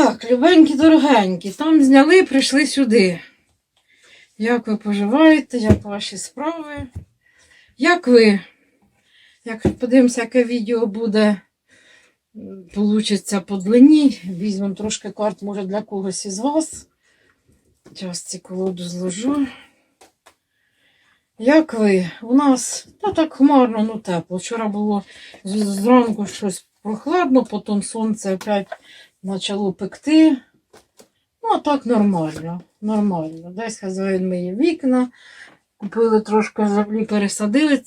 Так, любенькі, дорогенькі, там зняли, прийшли сюди. Як ви поживаєте, як ваші справи? Як ви? Як подивимося, яке відео буде, получиться по длині. Візьмемо трошки карт, може, для когось із вас. Зараз ці колоду зложу. Як ви? У нас та так хмарно, ну тепло. Вчора було зранку щось прохладно, потім сонце опять почало пекти. Ну, а так нормально. Нормально. Десь хазяїн миє вікна. Купили трошки землі, пересадили,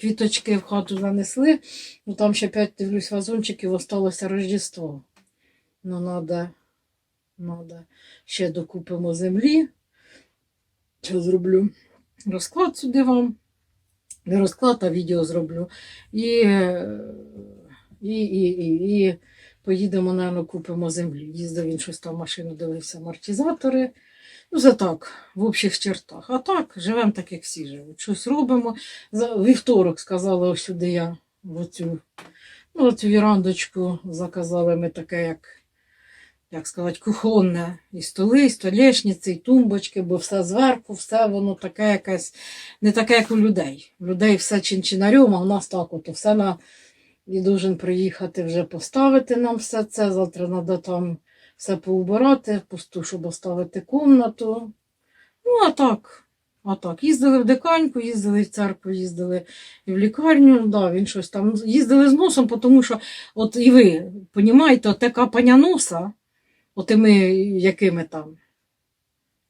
квіточки в хату занесли. Ну там ще п'ять дивлюсь вазончиків, осталося Рождество. Ну, надо, надо. Ще докупимо землі. Що зроблю? Розклад сюди вам. Не розклад, а відео зроблю. І, е, і, і, і, і поїдемо, напевно, купимо землі. Їздив він щось там машину дивився, амортизатори. Ну, це так, в общих чертах. А так, живемо так, як всі живуть. Щось робимо. За вівторок сказали, ось сюди я в оцю, ну, оцю вірандочку заказали ми таке, як, як сказати, кухонне. І столи, і столешниці, і тумбочки, бо все зверху, все воно таке якесь, не таке, як у людей. У людей все чинчинарем, а у нас так от все на і должен приїхати вже поставити нам все це. Завтра треба там все поубирати, пусту, щоб оставити кімнату. Ну, а так, а так. Їздили в диканьку, їздили в церкву, їздили і в лікарню. Да, він щось там їздили з носом, тому що, от і ви розумієте, те капання носа, отими якими там.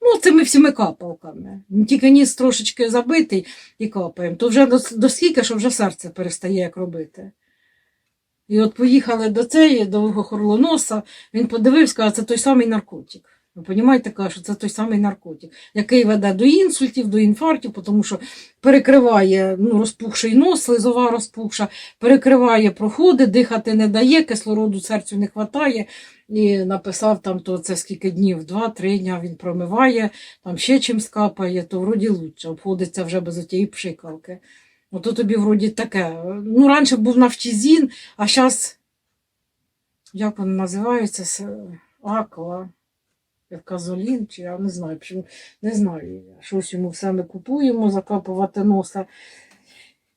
Ну, цими всіми капалками. Тільки ніс трошечки забитий і капаємо. То вже до, до скільки, що вже серце перестає як робити. І от поїхали до цієї, до горлоноса, він подивився, сказав, це той самий наркотик. Ви розумієте, каже, що це той самий наркотик, який веде до інсультів, до інфарктів, тому що перекриває ну, розпухший нос, слизова розпухша, перекриває проходи, дихати не дає, кислороду серцю не вистачає. І написав там, то це скільки днів, два-три дня він промиває, там ще чимсь капає, то вроді лучше, обходиться вже без отієї пшикалки. Ото тобі вроді таке. Ну, раніше був нафтізін, а зараз, як він називається, аква, казолін, чи я не знаю, не знаю. Щось йому все ми купуємо, закапувати носа.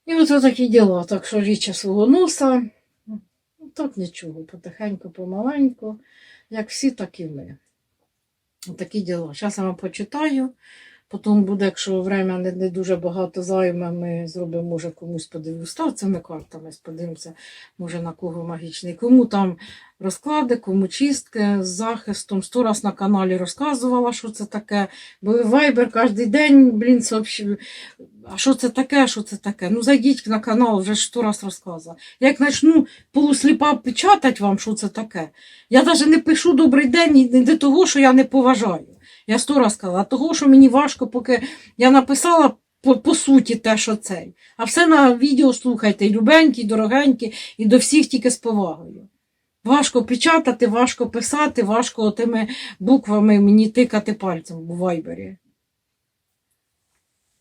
І от такі діла. Так що річчя свого носа. Так нічого, потихеньку, помаленьку. Як всі, так і ми. Такі діла. Зараз я вам почитаю. Потім буде, якщо время не, не дуже багато займе, ми зробимо, може, комусь подивимося. Цими картами, подивимося, може на кого магічний. Кому там розклади, кому чистки з захистом. Сто раз на каналі розказувала, що це таке. Бо Viber кожен день, блін, сообщив. А що це таке, що це таке? Ну, зайдіть на канал, вже сто раз розказувала. Я Як почну полусліпа печатати вам, що це таке. Я навіть не пишу добрий день і не до того, що я не поважаю. Я сто раз сказала, того, що мені важко, поки я написала по, по суті те, що цей. А все на відео слухайте, любенькі, і дорогенькі, і до всіх тільки з повагою. Важко печатати, важко писати, важко тими буквами мені тикати пальцем у вайбері.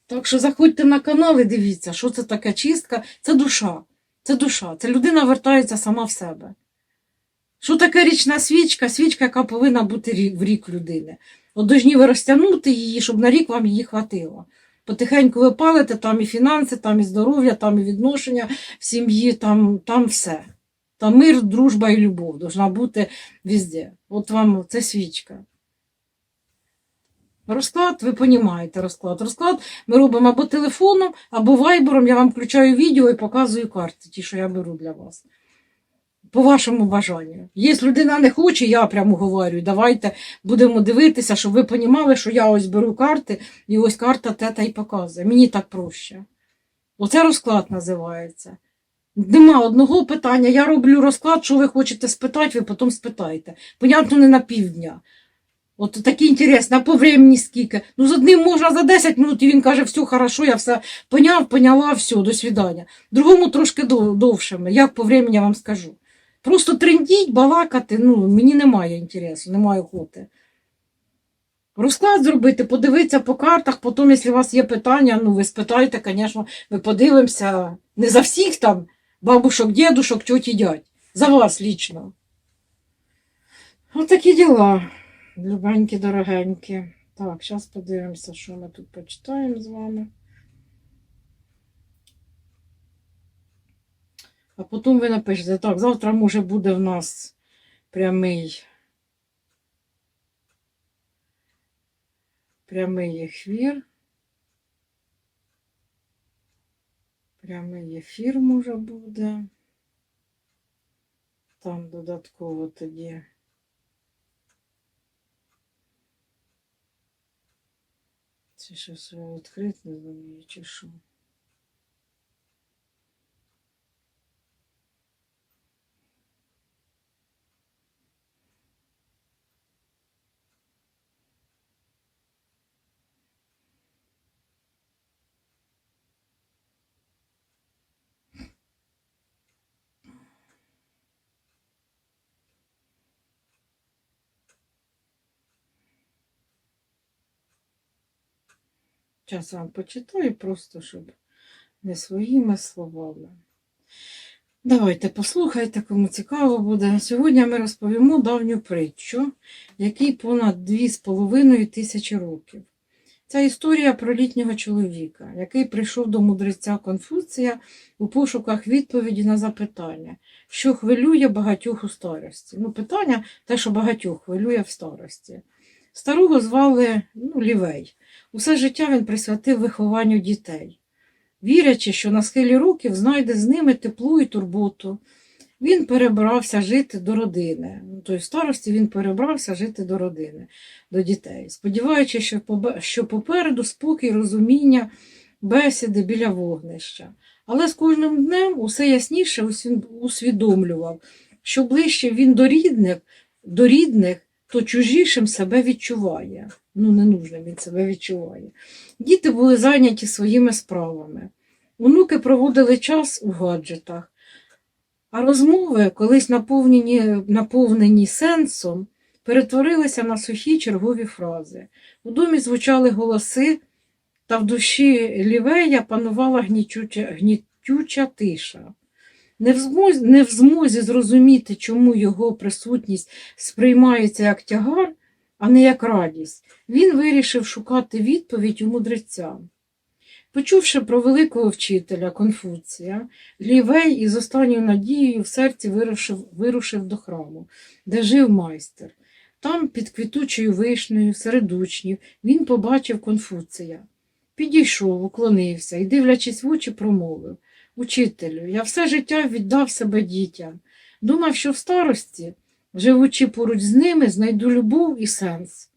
Так що заходьте на канал і дивіться, що це таке чистка. Це душа. Це душа. Це людина вертається сама в себе. Що таке річна свічка? Свічка, яка повинна бути в рік людини. От должні ви розтягнути її, щоб на рік вам її хватило. Потихеньку ви палите, там і фінанси, там і здоров'я, там і відношення в сім'ї, там, там все. Там мир, дружба і любов должна бути везде. От вам це свічка. Розклад, ви розумієте розклад. Розклад ми робимо або телефоном, або вайбером. Я вам включаю відео і показую карти, ті, що я беру для вас. По вашому бажанню. Якщо людина не хоче, я прямо говорю, давайте будемо дивитися, щоб ви розуміли, що я ось беру карти, і ось карта тета і показує. Мені так проще. Оце розклад називається. Нема одного питання. Я роблю розклад, що ви хочете спитати, ви потім спитаєте. Понятно, не на півдня. От такі інтересні, а по скільки. Ну, з одним можна за 10 минут, і він каже, все хорошо, я все поняв, поняла, все, до свидання. Другому трошки дов- довшими, як по времени вам скажу. Просто трендіть, балакати, ну, мені немає інтересу, немає охоти. Розклад зробити, подивитися по картах, потім, якщо у вас є питання, ну ви спитайте, звісно, ми подивимося. Не за всіх там бабушок, дідушок, тьоті, дядь. За вас лічно. Ось такі діла, любенькі, дорогенькі. Так, зараз подивимося, що ми тут почитаємо з вами. А потім ви напишете, так, завтра може буде в нас прямий. Прямий ефір. Прямий ефір може буде. Там додатково тоді. Це щось відкрити не знаю, чи що. Зараз вам почитаю, просто щоб не своїми словами. Давайте послухайте, кому цікаво буде. Сьогодні ми розповімо давню притчу, якій понад 2,5 тисячі років. Ця історія про літнього чоловіка, який прийшов до мудреця Конфуція у пошуках відповіді на запитання, що хвилює багатьох у старості. Ну, питання те, що багатьох хвилює в старості. Старого звали ну, Лівей. Усе життя він присвятив вихованню дітей, вірячи, що на схилі років знайде з ними теплу і турботу. Він перебрався жити до родини. Тобто в старості він перебрався жити до родини, до дітей, сподіваючись, що, попереду спокій, розуміння, бесіди біля вогнища. Але з кожним днем усе ясніше усві- усвідомлював, що ближче він до рідних, до рідних, то чужішим себе відчуває. Ну, ненужним він себе відчуває. Діти були зайняті своїми справами. Онуки проводили час у гаджетах, а розмови, колись наповнені, наповнені сенсом, перетворилися на сухі чергові фрази. У домі звучали голоси, та в душі лівея панувала гнітюча, гнітюча тиша. Не в, змозі, не в змозі зрозуміти, чому його присутність сприймається як тягар, а не як радість, він вирішив шукати відповідь у мудреця. Почувши про великого вчителя Конфуція, Лівей із останньою надією в серці вирушив, вирушив до храму, де жив майстер. Там, під квітучою вишнею, серед учнів, він побачив Конфуція. Підійшов, уклонився і, дивлячись в очі, промовив Учителю, я все життя віддав себе дітям. Думав, що в старості, живучи поруч з ними, знайду любов і сенс.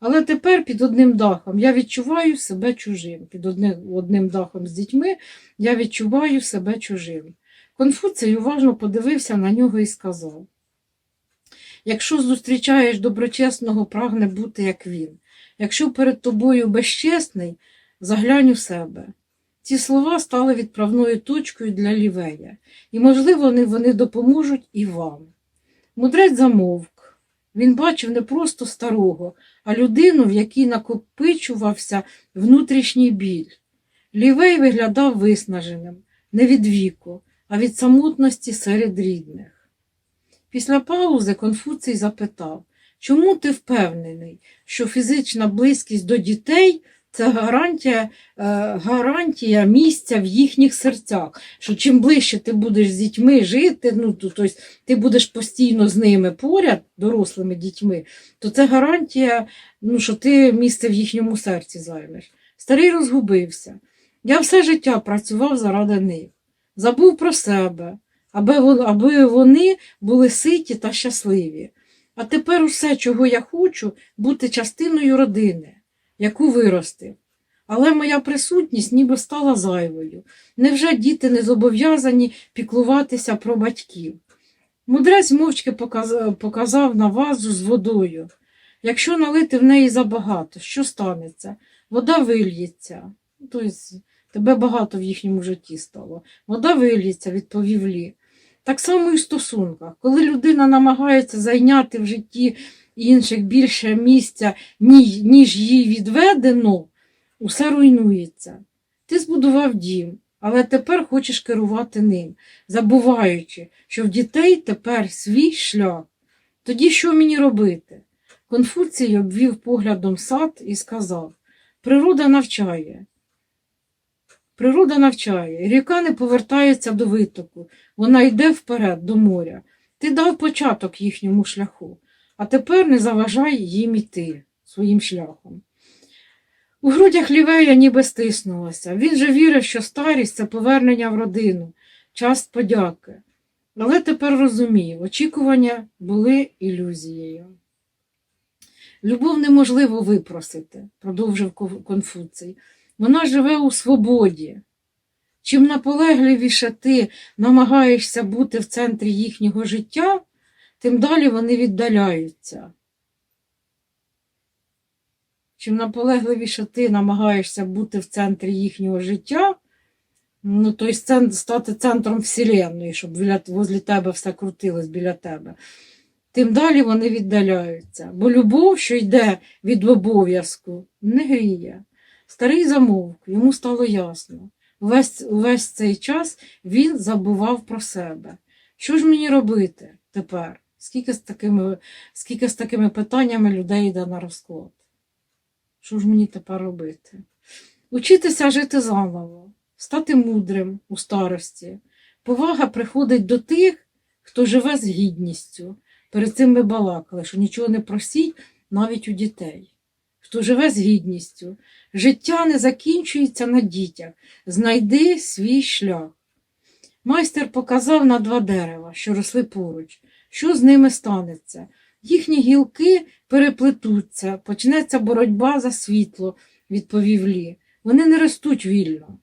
Але тепер під одним дахом я відчуваю себе чужим. Під одним, одним дахом з дітьми я відчуваю себе чужим. Конфуцій уважно подивився на нього і сказав: Якщо зустрічаєш доброчесного, прагне бути, як він. Якщо перед тобою безчесний, заглянь у себе. Ці слова стали відправною точкою для лівея, і, можливо, вони, допоможуть і вам. Мудрець замовк. Він бачив не просто старого, а людину, в якій накопичувався внутрішній біль. Лівей виглядав виснаженим, не від віку, а від самотності серед рідних. Pісля паузи Конфуцій запитав, чому ти впевнений, що фізична близькість до дітей це гарантія, е, гарантія місця в їхніх серцях. Що чим ближче ти будеш з дітьми жити, ну, то, тобто ти будеш постійно з ними поряд, дорослими дітьми, то це гарантія, ну, що ти місце в їхньому серці займеш. Старий розгубився. Я все життя працював заради них, забув про себе, аби аби вони були ситі та щасливі. А тепер усе, чого я хочу, бути частиною родини, яку виростив. Але моя присутність ніби стала зайвою. Невже діти не зобов'язані піклуватися про батьків? Мудрець мовчки показав, на вазу з водою. Якщо налити в неї забагато, що станеться? Вода вильється. Тобто, тебе багато в їхньому житті стало. Вода вильється, відповів Лі. Так само і в стосунках. Коли людина намагається зайняти в житті інших більше місця, ніж їй відведено, усе руйнується. Ти збудував дім, але тепер хочеш керувати ним, забуваючи, що в дітей тепер свій шлях. Тоді що мені робити? Конфуцій обвів поглядом сад і сказав: Природа навчає. Природа навчає, ріка не повертається до витоку, вона йде вперед до моря. Ти дав початок їхньому шляху, а тепер не заважай їм іти своїм шляхом. У грудях лівея ніби стиснулося. Він же вірив, що старість це повернення в родину, час подяки. Але тепер розумів, очікування були ілюзією. Любов неможливо випросити, продовжив Конфуцій. Вона живе у свободі. Чим наполегливіше ти намагаєшся бути в центрі їхнього життя, тим далі вони віддаляються. Чим наполегливіше ти намагаєшся бути в центрі їхнього життя, ну, тобто стати центром Вселенної, щоб біля, возле тебе все крутилось біля тебе, тим далі вони віддаляються. Бо любов, що йде від обов'язку, не гріє. Старий замовк, йому стало ясно. Увесь, увесь цей час він забував про себе. Що ж мені робити тепер? Скільки з такими, скільки з такими питаннями людей йде на розклад? Що ж мені тепер робити? Учитися жити заново, стати мудрим у старості. Повага приходить до тих, хто живе з гідністю. Перед цим ми балакали, що нічого не просіть навіть у дітей. Хто живе з гідністю, життя не закінчується на дітях. Знайди свій шлях. Майстер показав на два дерева, що росли поруч. Що з ними станеться? Їхні гілки переплетуться, почнеться боротьба за світло, відповів Лі. Вони не ростуть вільно.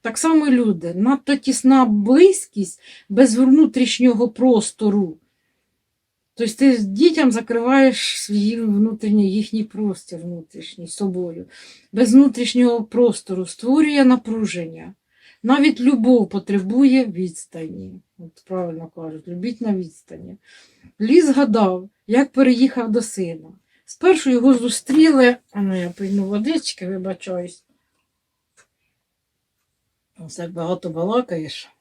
Так само люди, надто тісна близькість без внутрішнього простору. Тобто ти дітям закриваєш свій внутрішній їхній простір внутрішній собою. Без внутрішнього простору створює напруження. Навіть любов потребує відстані. От правильно кажуть, любіть на відстані. Лі згадав, як переїхав до сина. Спершу його зустріли, а ну я пийну водички, вибачаюсь. Ось як багато балакаєш.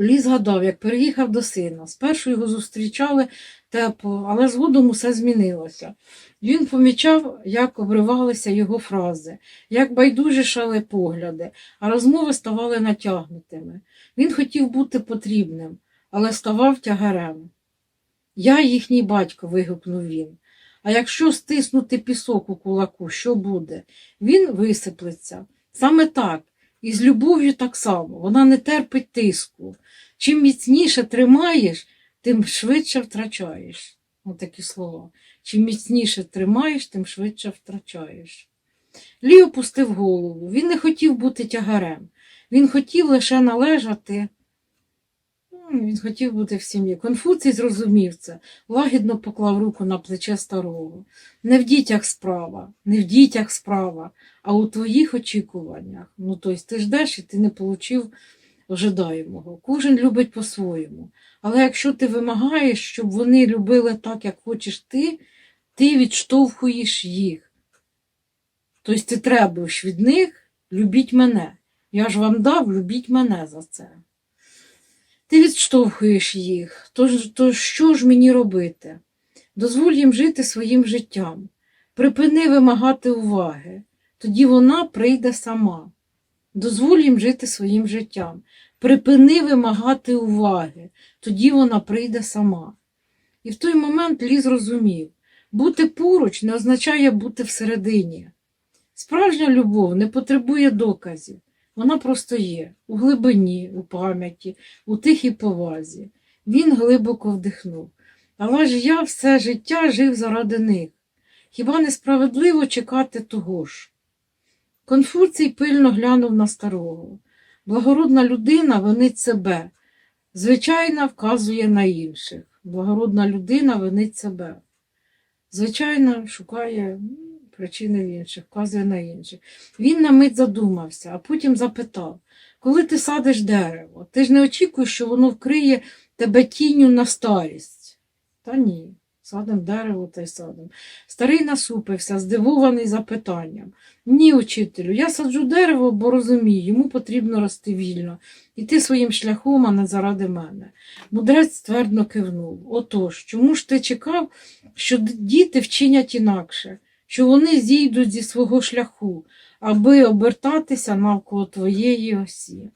Лі згадав, як переїхав до сина. Спершу його зустрічали тепло, але згодом усе змінилося. Він помічав, як обривалися його фрази, як байдужішали погляди, а розмови ставали натягнутими. Він хотів бути потрібним, але ставав тягарем. Я їхній батько, вигукнув він. А якщо стиснути пісок у кулаку, що буде? Він висиплеться. Саме так, і з любов'ю так само. Вона не терпить тиску. Чим міцніше тримаєш, тим швидше втрачаєш. Отакі слова. Чим міцніше тримаєш, тим швидше втрачаєш. Лі опустив голову. Він не хотів бути тягарем. Він хотів лише належати. Він хотів бути в сім'ї. Конфуцій зрозумів це, лагідно поклав руку на плече старого. Не в дітях справа, не в дітях справа, а у твоїх очікуваннях. Ну, тобто ти ждеш і ти не отримав ожидаємого. Кожен любить по-своєму. Але якщо ти вимагаєш, щоб вони любили так, як хочеш ти, ти відштовхуєш їх. Тобто ти требуєш від них любіть мене. Я ж вам дав, любіть мене за це. Ти відштовхуєш їх. Тож, то що ж мені робити? Дозволь їм жити своїм життям. Припини вимагати уваги. Тоді вона прийде сама. Дозволь їм жити своїм життям. Припини вимагати уваги. Тоді вона прийде сама. І в той момент Лі зрозумів, бути поруч не означає бути всередині. Справжня любов не потребує доказів. Вона просто є у глибині, у пам'яті, у тихій повазі. Він глибоко вдихнув. Але ж я все життя жив заради них. Хіба несправедливо чекати того ж? Конфуцій пильно глянув на старого. Благородна людина винить себе, звичайна вказує на інших. Благородна людина винить себе. Звичайно, шукає причини в інших, вказує на інших. Він на мить задумався, а потім запитав: коли ти садиш дерево, ти ж не очікуєш, що воно вкриє тебе тінню на старість? Та ні. Садим дерево та й садим. Старий насупився, здивований запитанням. Ні, учителю, я саджу дерево, бо розумію, йому потрібно рости вільно, іти своїм шляхом, а не заради мене. Мудрець ствердно кивнув. Отож, чому ж ти чекав, що діти вчинять інакше, що вони зійдуть зі свого шляху, аби обертатися навколо твоєї осі?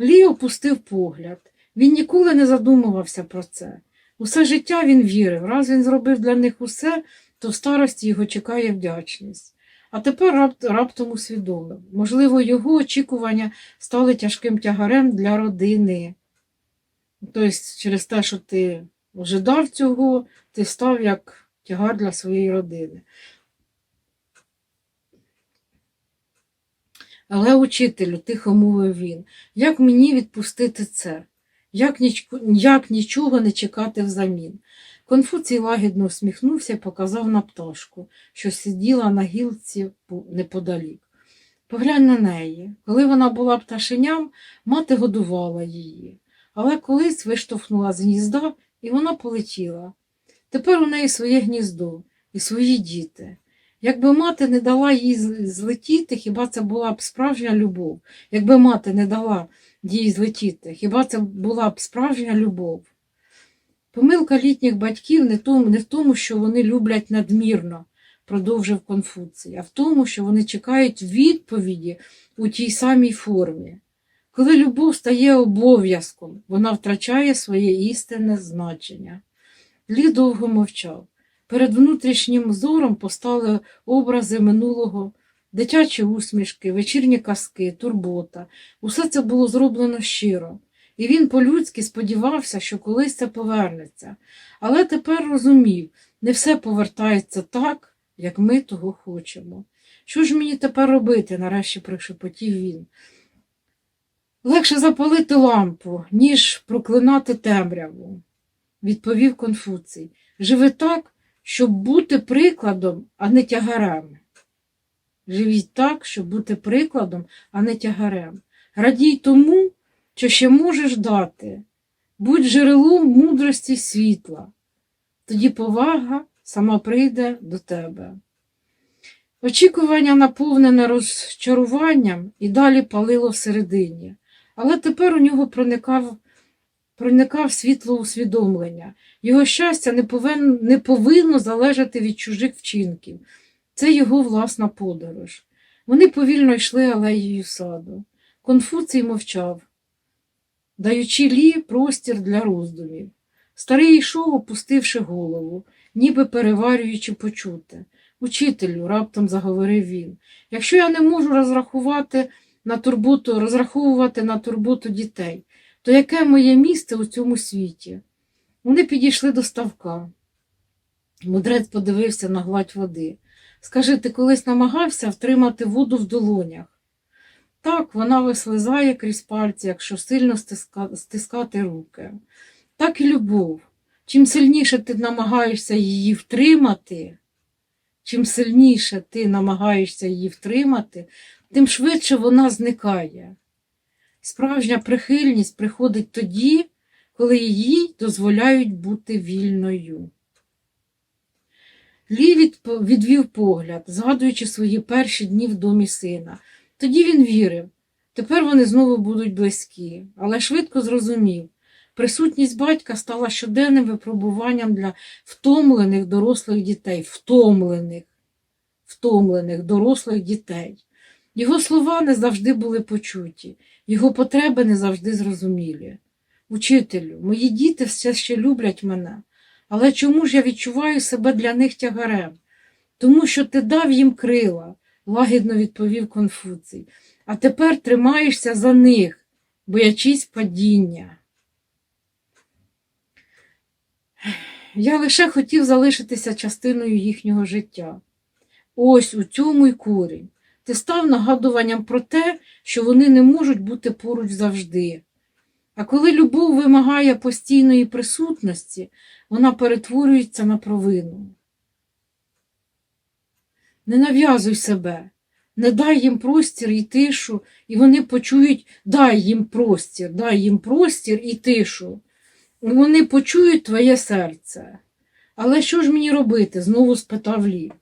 Лі опустив погляд. Він ніколи не задумувався про це. Усе життя він вірив, раз він зробив для них усе, то в старості його чекає вдячність. А тепер рап- раптом усвідомив. Можливо, його очікування стали тяжким тягарем для родини. Тобто, через те, що ти ожидав цього, ти став як тягар для своєї родини. Але, учителю, тихо мовив він, як мені відпустити це? Як, ніч... як нічого не чекати взамін? Конфуцій лагідно усміхнувся і показав на пташку, що сиділа на гілці неподалік. Поглянь на неї. Коли вона була пташеням, мати годувала її, але колись виштовхнула з гнізда, і вона полетіла. Тепер у неї своє гніздо і свої діти. Якби мати не дала їй злетіти, хіба це була б справжня любов? Якби мати не дала їй злетіти, хіба це була б справжня любов? Помилка літніх батьків не, тому, не в тому, що вони люблять надмірно, продовжив Конфуцій, а в тому, що вони чекають відповіді у тій самій формі. Коли любов стає обов'язком, вона втрачає своє істинне значення. Лі довго мовчав. Перед внутрішнім зором постали образи минулого, дитячі усмішки, вечірні казки, турбота. Усе це було зроблено щиро. І він по-людськи сподівався, що колись це повернеться. Але тепер розумів, не все повертається так, як ми того хочемо. Що ж мені тепер робити? нарешті прошепотів він. Легше запалити лампу, ніж проклинати темряву, відповів Конфуцій. Живи так, щоб бути прикладом, а не тягарем. Живіть так, щоб бути прикладом, а не тягарем. Радій тому, що ще можеш дати. Будь джерелом мудрості світла. Тоді повага сама прийде до тебе. Очікування, наповнене розчаруванням, і далі палило всередині, але тепер у нього проникав, проникав світло усвідомлення. Його щастя не, повин, не повинно залежати від чужих вчинків. Це його власна подорож. Вони повільно йшли алеєю саду. Конфуцій мовчав, даючи лі простір для роздумів. Старий йшов, опустивши голову, ніби переварюючи почуте. Учителю, раптом заговорив він, якщо я не можу розрахувати на турботу, розраховувати на турботу дітей, то яке моє місце у цьому світі? Вони підійшли до ставка. Мудрець подивився на гладь води. Скажи, ти колись намагався втримати воду в долонях? Так, вона вислизає крізь пальці, якщо сильно стискати руки. Так і любов. Чим сильніше ти намагаєшся її втримати, чим сильніше ти намагаєшся її втримати, тим швидше вона зникає. Справжня прихильність приходить тоді, коли їй дозволяють бути вільною. Лі відвів погляд, згадуючи свої перші дні в домі сина. Тоді він вірив. Тепер вони знову будуть близькі, але швидко зрозумів. Присутність батька стала щоденним випробуванням для втомлених дорослих дітей, втомлених, втомлених дорослих дітей. Його слова не завжди були почуті, його потреби не завжди зрозумілі. Учителю, мої діти все ще люблять мене, але чому ж я відчуваю себе для них тягарем? Тому що ти дав їм крила, лагідно відповів Конфуцій, а тепер тримаєшся за них, боячись падіння. Я лише хотів залишитися частиною їхнього життя. Ось у цьому й корінь. Ти став нагадуванням про те, що вони не можуть бути поруч завжди. А коли любов вимагає постійної присутності, вона перетворюється на провину. Не нав'язуй себе, не дай їм простір і тишу, і вони почують, дай їм простір, дай їм простір і тишу. Вони почують твоє серце. Але що ж мені робити? знову спитав Лі.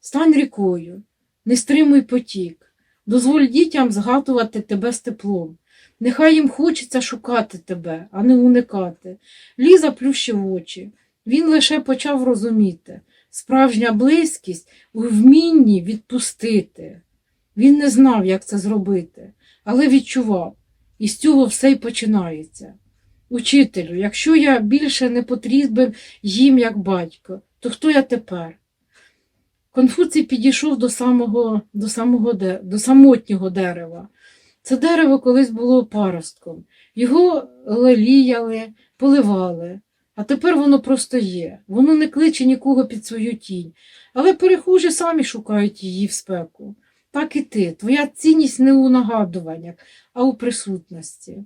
Стань рікою, не стримуй потік, дозволь дітям згадувати тебе з теплом. Нехай їм хочеться шукати тебе, а не уникати. Лі заплющив очі. Він лише почав розуміти справжня близькість у вмінні відпустити. Він не знав, як це зробити, але відчував, і з цього все й починається. Учителю, якщо я більше не потрібен їм як батько, то хто я тепер? Конфуцій підійшов до самого, до, самого, до самотнього дерева. Це дерево колись було паростком. Його леліяли, поливали, а тепер воно просто є. Воно не кличе нікого під свою тінь. Але перехожі самі шукають її в спеку. Так і ти. Твоя цінність не у нагадуваннях, а у присутності.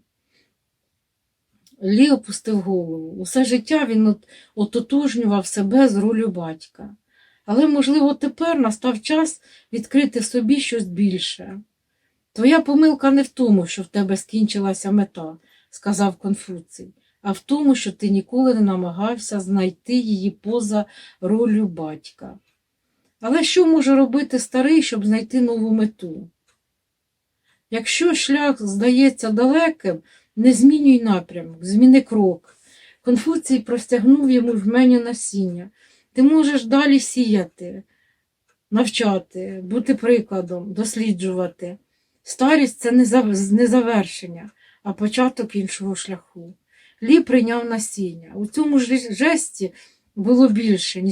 Лі опустив голову. Усе життя він от- ототожнював себе з ролю батька. Але, можливо, тепер настав час відкрити собі щось більше. Твоя помилка не в тому, що в тебе скінчилася мета, сказав Конфуцій, а в тому, що ти ніколи не намагався знайти її поза роллю батька. Але що може робити старий, щоб знайти нову мету? Якщо шлях здається далеким, не змінюй напрямок, зміни крок. Конфуцій простягнув йому жменю насіння. Ти можеш далі сіяти, навчати, бути прикладом, досліджувати. Старість це не завершення, а початок іншого шляху. Лі прийняв насіння. У цьому жесті було більше,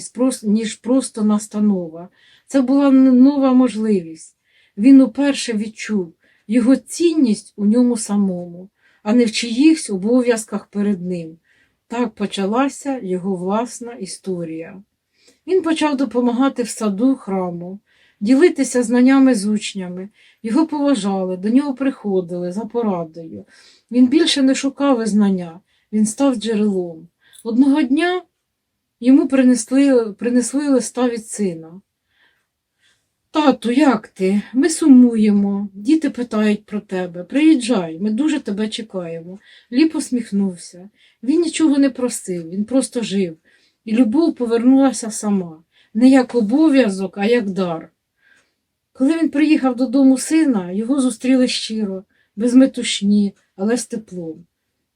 ніж просто настанова. Це була нова можливість. Він уперше відчув його цінність у ньому самому, а не в чиїхсь обов'язках перед ним. Так почалася його власна історія. Він почав допомагати в саду храму, ділитися знаннями з учнями. Його поважали, до нього приходили за порадою. Він більше не шукав визнання, він став джерелом. Одного дня йому принесли, принесли листа від сина. Тату, як ти? Ми сумуємо. Діти питають про тебе. Приїжджай, ми дуже тебе чекаємо. Лі посміхнувся. Він нічого не просив, він просто жив. І любов повернулася сама, не як обов'язок, а як дар. Коли він приїхав додому сина, його зустріли щиро, без метушні, але з теплом.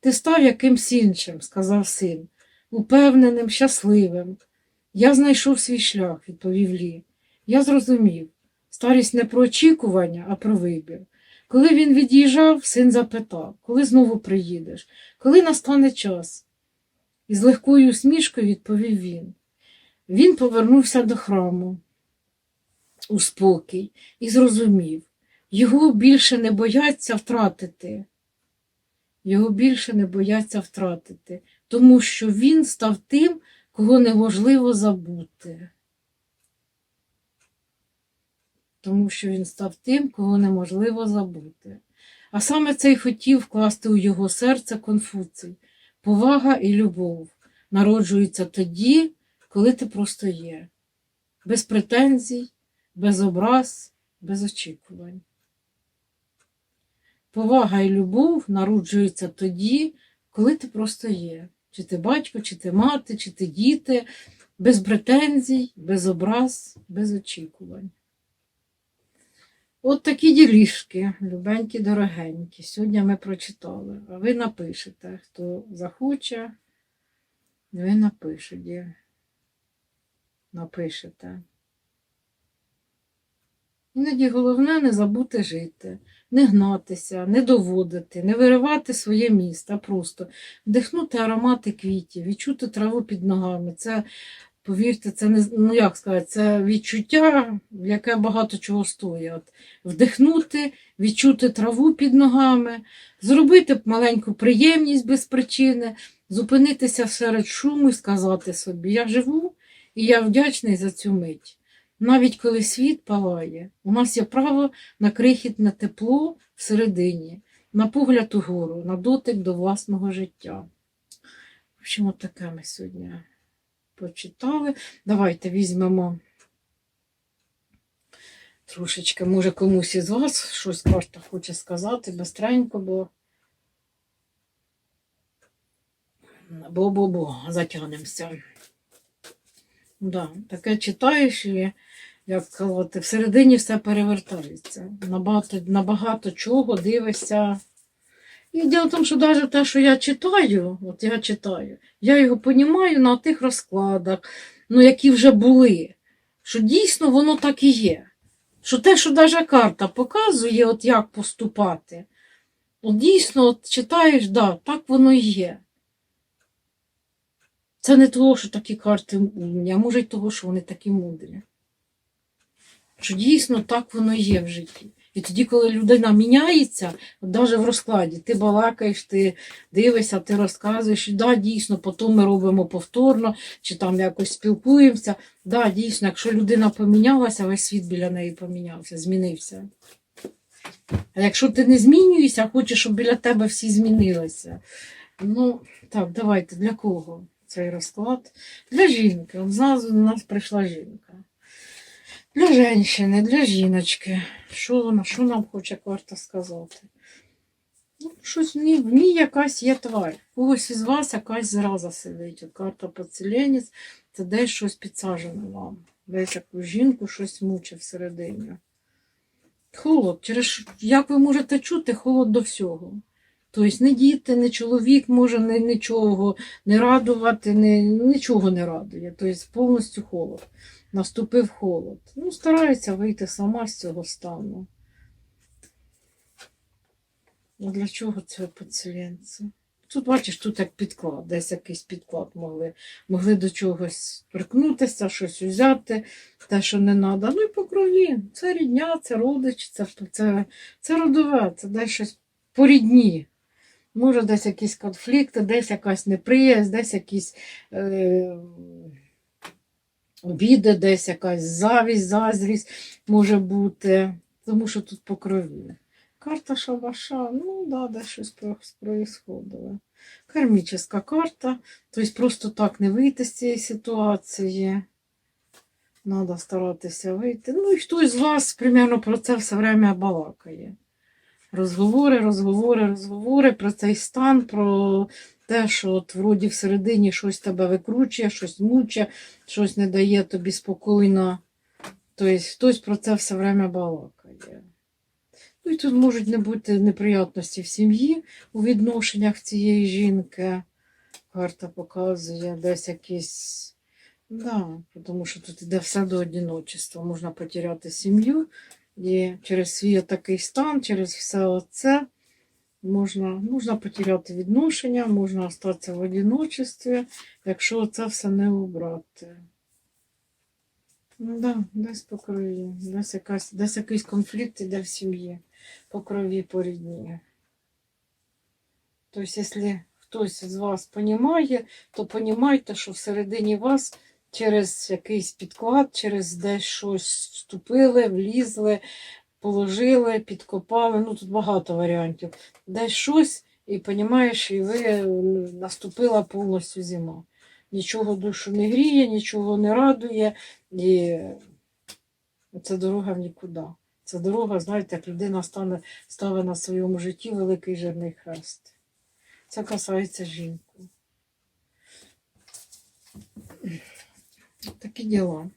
Ти став якимсь іншим, сказав син, упевненим, щасливим. Я знайшов свій шлях, відповів Лі. Я зрозумів. Старість не про очікування, а про вибір. Коли він від'їжджав, син запитав, коли знову приїдеш, коли настане час? І з легкою усмішкою відповів він. Він повернувся до храму у спокій і зрозумів, його більше не бояться втратити. Його більше не бояться втратити, тому що він став тим, кого неможливо забути. Тому що він став тим, кого неможливо забути. А саме це й хотів вкласти у його серце Конфуцій. Повага і любов народжуються тоді, коли ти просто є, без претензій, без образ, без очікувань. Повага і любов народжуються тоді, коли ти просто є. Чи ти батько, чи ти мати, чи ти діти, без претензій, без образ, без очікувань. От такі ділішки, любенькі, дорогенькі. Сьогодні ми прочитали. А ви напишете, хто захоче, ви напишете. Напишете. Іноді головне не забути жити, не гнатися, не доводити, не виривати своє місто, а просто вдихнути аромати квітів, відчути траву під ногами. Це, повірте, це не ну як сказати, це відчуття, яке багато чого стоїть. Вдихнути, відчути траву під ногами, зробити маленьку приємність без причини, зупинитися серед шуму і сказати собі: Я живу і я вдячний за цю мить. Навіть коли світ палає, у нас є право на крихітне тепло всередині, на погляд угору, на дотик до власного життя. В общем, от таке ми сьогодні почитали. Давайте візьмемо трошечки, може, комусь із вас щось карта хоче сказати бистренько, бо бо-бо-бо, затягнемося. Да, таке читаєш і, як казати, всередині все перевертається. Набагато, набагато чого дивишся. І діло в тому, що навіть те, що я читаю, от я читаю, я його понімаю на тих розкладах, ну, які вже були. Що дійсно воно так і є. Що те, що навіть карта показує, от як поступати, от дійсно от читаєш, да, так воно і є. Це не того, що такі карти умні, а може й того, що вони такі мудрі. Що дійсно так воно є в житті. І тоді, коли людина міняється, навіть в розкладі, ти балакаєш, ти дивишся, ти розказуєш, і да, дійсно, потім ми робимо повторно, чи там якось спілкуємося. Да, дійсно, якщо людина помінялася, весь світ біля неї помінявся, змінився. А якщо ти не змінюєшся, хочеш, щоб біля тебе всі змінилися. Ну, так, давайте, для кого цей розклад? Для жінки. Зразу до нас прийшла жінка. Для жінки, для жіночки. Що вона, що нам хоче карта сказати? Ну, щось в ній, в ній якась є тварь. Когось із вас якась зраза сидить. От карта поцілянець, це десь щось підсаджено вам. Десь яку жінку щось мучить всередині. Холод. Через, як ви можете чути, холод до всього. Тобто не діти, не чоловік може не, нічого не радувати, не, нічого не радує. Тобто повністю холод. Наступив холод. Ну, старається вийти сама з цього стану. А для чого це поцілянці? Тут, бачиш, тут як підклад, десь якийсь підклад могли, могли до чогось торкнутися, щось взяти, те, що не треба. Ну і по крові. Це рідня, це родич, це, це, це родове, це десь щось по рідні. Може, десь якісь конфлікти, десь якась неприязнь, десь якісь е, обіди, десь якась завість, заздрість може бути, тому що тут по. Карта шабаша, ну да, десь щось про- происходило. Кармічна карта, тобто просто так не вийти з цієї ситуації. Треба старатися вийти. Ну і хтось з вас примерно про це все время балакає. Розговори, розговори, розговори про цей стан, про те, що от вроді всередині щось тебе викручує, щось мучає, щось не дає тобі спокійно. Тобто хтось про це все время балакає. Ну і тут можуть не бути неприятності в сім'ї у відношеннях цієї жінки. Карта показує десь якісь. Да, тому що тут іде все до одиночества. Можна потеряти сім'ю. І через свій такий стан, через все це можна, можна потеряти відношення, можна остатися в одиночестві, якщо це все не убрати. Ну да, десь по крові, десь, якась, десь якийсь конфлікт іде в сім'ї, по крові, по рідні. Тобто, якщо хтось з вас понімає, то понімайте, що всередині вас через якийсь підклад, через десь щось вступили, влізли, положили, підкопали. Ну тут багато варіантів. Десь щось, і понімаєш, і ви наступила повністю зима. Нічого душу не гріє, нічого не радує, і це дорога в нікуди. Це дорога, знаєте, як людина стане, ставить на своєму житті великий жирний хрест. Це касається жінки. Такі діла.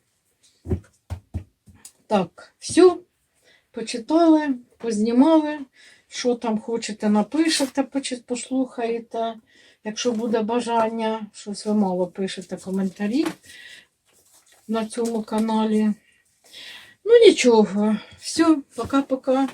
Так, все. Почитали, познімали. Що там хочете, напишете, послухаєте. Якщо буде бажання, щось ви мало пишете коментарі на цьому каналі. Ну нічого. Все, пока-пока.